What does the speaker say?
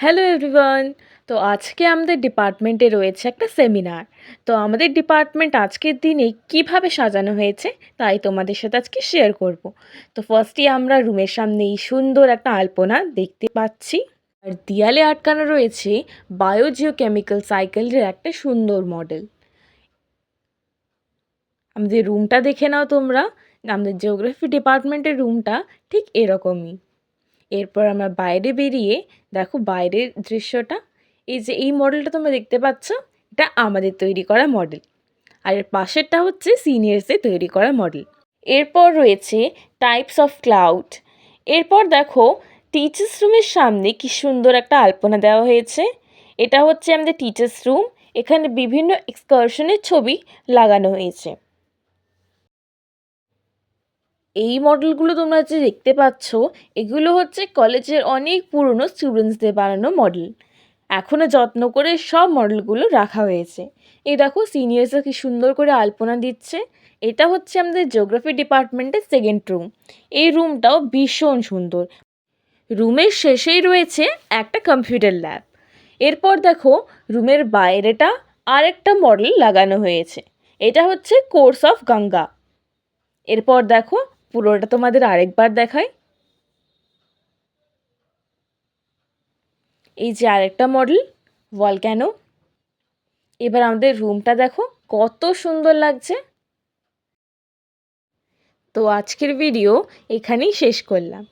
Hello everyone তো আজকে আমাদের ডিপার্টমেন্টে রয়েছে একটা সেমিনার তো আমাদের ডিপার্টমেন্ট আজকের দিনে কীভাবে সাজানো হয়েছে, তাই তোমাদের সাথে আজকে শেয়ার করব। তো ফার্স্টে আমরা রুমের সামনে এই সুন্দর একটা আলপনা দেখতে পাচ্ছি। আর দেয়ালে আটকানো রয়েছে বায়োজিও কেমিক্যাল সাইকেলের একটা সুন্দর মডেল আমাদের রুমটা দেখে নাও তোমরা। আমাদের জিওগ্রাফি ডিপার্টমেন্টের রুমটা ঠিক এরকমই। এরপর আমরা বাইরে বেরিয়ে দেখো বাইরের দৃশ্যটা। এই যে এই মডেলটা তোমরা দেখতে পাচ্ছ, এটা আমাদের তৈরি করা মডেল আর এর পাশেরটা হচ্ছে সিনিয়র্সদের তৈরি করা মডেল এরপর রয়েছে টাইপস অফ ক্লাউড এরপর দেখো টিচার্স রুমের সামনে কি সুন্দর একটা আলপনা দেওয়া হয়েছে। এটা হচ্ছে আমাদের টিচার্স রুম এখানে বিভিন্ন এক্সকারশনের ছবি লাগানো হয়েছে। এই মডেলগুলো তোমরা যে দেখতে পাচ্ছ, এগুলো হচ্ছে কলেজের অনেক পুরনো স্টুডেন্টসদের বানানো মডেল এখনও যত্ন করে সব মডেলগুলো রাখা হয়েছে। এই দেখো সিনিয়র্সরা কি সুন্দর করে আলপনা দিচ্ছে। এটা হচ্ছে আমাদের জিওগ্রাফি ডিপার্টমেন্টের সেকেন্ড রুম এই রুমটাও ভীষণ সুন্দর। রুমের শেষেই রয়েছে একটা কম্পিউটার ল্যাব এরপর দেখো, রুমের বাইরেটা আরেকটা মডেল লাগানো হয়েছে। এটা হচ্ছে কোর্স অফ গঙ্গা এরপর দেখো পুরোটা তোমাদের আরেকবার দেখাই। এই যে আরেকটা মডেল ওয়াল ভলক্যানো এবার আমাদের রুমটা দেখো, কত সুন্দর লাগছে। তো আজকের ভিডিও এখানেই শেষ করলাম।